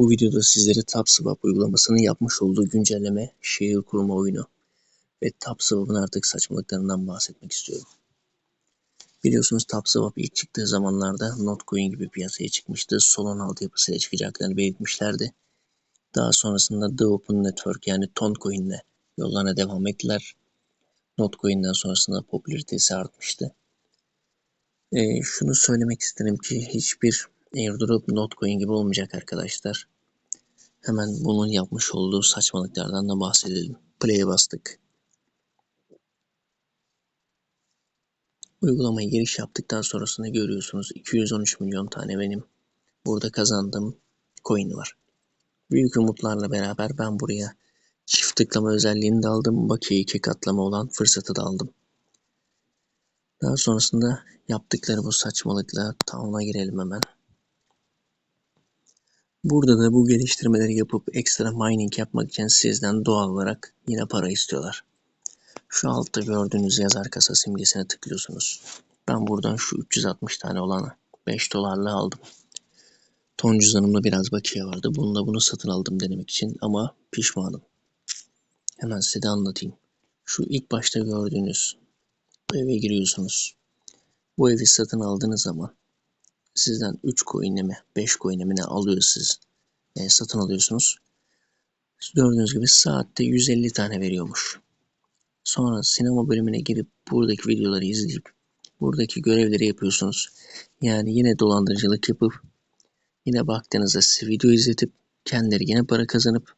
Bu videoda sizlere TapSwap uygulamasının yapmış olduğu güncelleme, şehir kurma oyunu ve TapSwap'ın artık saçmalıklarından bahsetmek istiyorum. Biliyorsunuz TapSwap ilk çıktığı zamanlarda Notcoin gibi piyasaya çıkmıştı. Solon altyapısıyla çıkacaklarını belirtmişlerdi. Daha sonrasında The Open Network yani Toncoin ile yollarına devam ettiler. Notcoin'den sonrasında popülaritesi artmıştı. E, şunu söylemek isterim ki hiçbir airdrop Notcoin gibi olmayacak arkadaşlar. Hemen bunun yapmış olduğu saçmalıklardan da bahsedelim. Play'e bastık. Uygulamaya giriş yaptıktan sonrasını görüyorsunuz. 213 milyon tane benim burada kazandığım coin var. Büyük umutlarla beraber ben buraya çift tıklama özelliğini de aldım. Bakiye iki katlama olan fırsatı da aldım. Daha sonrasında yaptıkları bu saçmalıkla tamına girelim hemen. Burada da bu geliştirmeleri yapıp ekstra mining yapmak için sizden doğal olarak yine para istiyorlar. Şu altta gördüğünüz yazar kasa simgesine tıklıyorsunuz. Ben buradan şu 360 tane olanı 5 dolarla aldım. Ton cüzdanımda biraz bakiye vardı. Bununla bunu satın aldım denemek için ama pişmanım. Hemen size de anlatayım. Şu ilk başta gördüğünüz eve giriyorsunuz. Bu evi satın aldığınız zaman sizden 3 coin'e mi 5 coin'e mi ne alıyor siz e, satın alıyorsunuz. Gördüğünüz gibi saatte 150 tane veriyormuş. Sonra sinema bölümüne girip buradaki videoları izleyip buradaki görevleri yapıyorsunuz. Yani yine dolandırıcılık yapıp yine baktığınızda size video izletip kendileri yine para kazanıp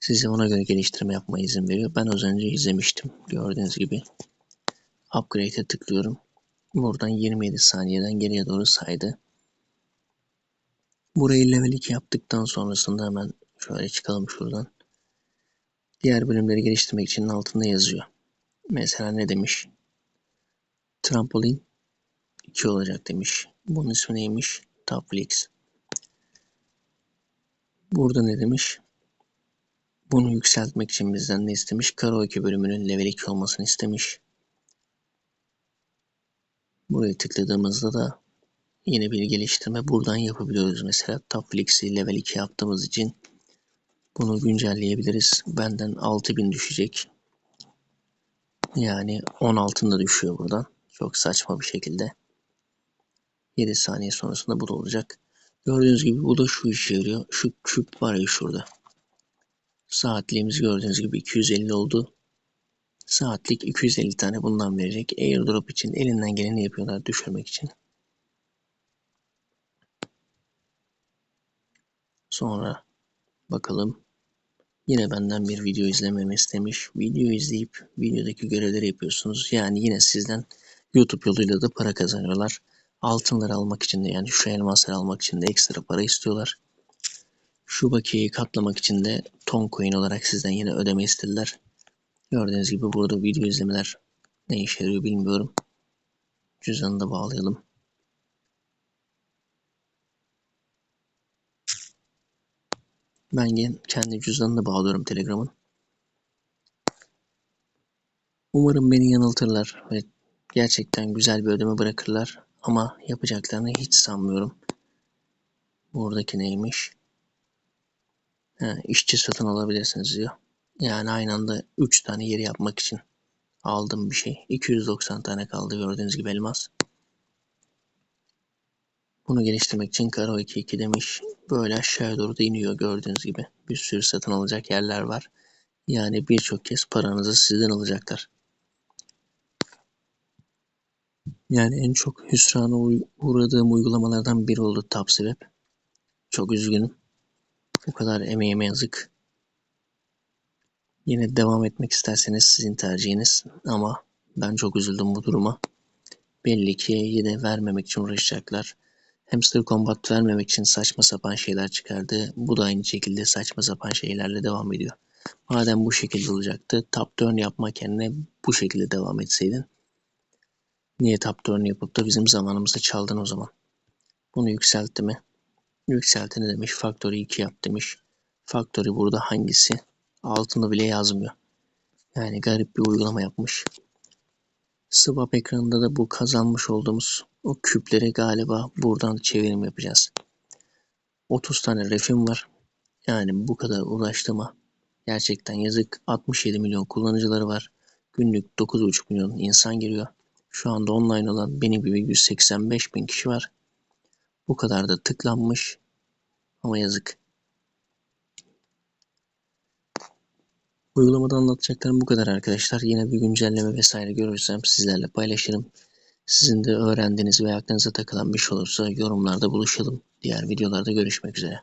size ona göre geliştirme yapmaya izin veriyor. Ben az önce izlemiştim. Gördüğünüz gibi upgrade'e tıklıyorum. Buradan 27 saniyeden geriye doğru saydı. Burayı level 2 yaptıktan sonrasında hemen şöyle çıkalım şuradan. Diğer bölümleri geliştirmek için altında yazıyor. Mesela ne demiş? Trampolin 2 olacak demiş. Bunun ismi neymiş? Topflix. Burada ne demiş? Bunu yükseltmek için bizden ne istemiş? Karaoke bölümünün level 2 olmasını istemiş. Buraya tıkladığımızda da yeni bir geliştirme buradan yapabiliyoruz. Mesela Topflix'i level 2 yaptığımız için bunu güncelleyebiliriz. Benden 6000 düşecek. Yani 10 altında düşüyor buradan. Çok saçma bir şekilde. 7 saniye sonrasında bu da olacak. Gördüğünüz gibi bu da şu işe yarıyor. Şu küp var ya şurada. Saatliğimiz gördüğünüz gibi 250 oldu. Saatlik 250 tane bundan verecek. Airdrop için elinden geleni yapıyorlar düşürmek için. Sonra bakalım. Yine benden bir video izlememi istemiş. Video izleyip videodaki görevleri yapıyorsunuz. Yani yine sizden YouTube yoluyla da para kazanıyorlar. Altınları almak için de yani şu elmasları almak için de ekstra para istiyorlar. Şu bakiyeyi katlamak için de ton coin olarak sizden yine ödeme istediler. Gördüğünüz gibi burada video izlemeler ne işe yarıyor bilmiyorum. Cüzdanı da bağlayalım. Ben kendi cüzdanını bağlıyorum Telegram'ın. Umarım beni yanıltırlar ve gerçekten güzel bir ödeme bırakırlar ama yapacaklarını hiç sanmıyorum. Buradaki neymiş? Ha, işçi satın alabilirsiniz diyor. Yani aynı anda 3 tane yeri yapmak için aldım bir şey. 290 tane kaldı gördüğünüz gibi elmas. Bunu geliştirmek için Karo 2 demiş. Böyle aşağıya doğru da iniyor gördüğünüz gibi. Bir sürü satın alacak yerler var. Yani birçok kez paranızı sizden alacaklar. Yani en çok hüsrana uğradığım uygulamalardan biri oldu TapSwap. Çok üzgünüm. Bu kadar emeğime yazık. Yine devam etmek isterseniz sizin tercihiniz ama ben çok üzüldüm bu duruma. Belli ki yine vermemek için uğraşacaklar. Hamster Combat vermemek için saçma sapan şeyler çıkardı. Bu da aynı şekilde saçma sapan şeylerle devam ediyor. Madem bu şekilde olacaktı, top turn yapmak yerine bu şekilde devam etseydin. Niye top turn yapıp da bizim zamanımızda çaldın o zaman? Bunu yükseltti mi? Yükseltti ne demiş? Factory 2 yap demiş. Factory burada hangisi? Altında bile yazmıyor. Yani garip bir uygulama yapmış. Swap ekranında da bu kazanmış olduğumuz o küpleri galiba buradan çevirim yapacağız. 30 tane refim var. Yani bu kadar uğraştığıma gerçekten yazık. 67 milyon kullanıcıları var. Günlük 9,5 milyon insan giriyor. Şu anda online olan benim gibi 185 bin kişi var. Bu kadar da tıklanmış. Ama yazık. Uygulamada anlatacaklarım bu kadar arkadaşlar. Yine bir güncelleme vesaire görürsem sizlerle paylaşırım. Sizin de öğrendiğiniz ve aklınıza takılan bir şey olursa yorumlarda buluşalım. Diğer videolarda görüşmek üzere.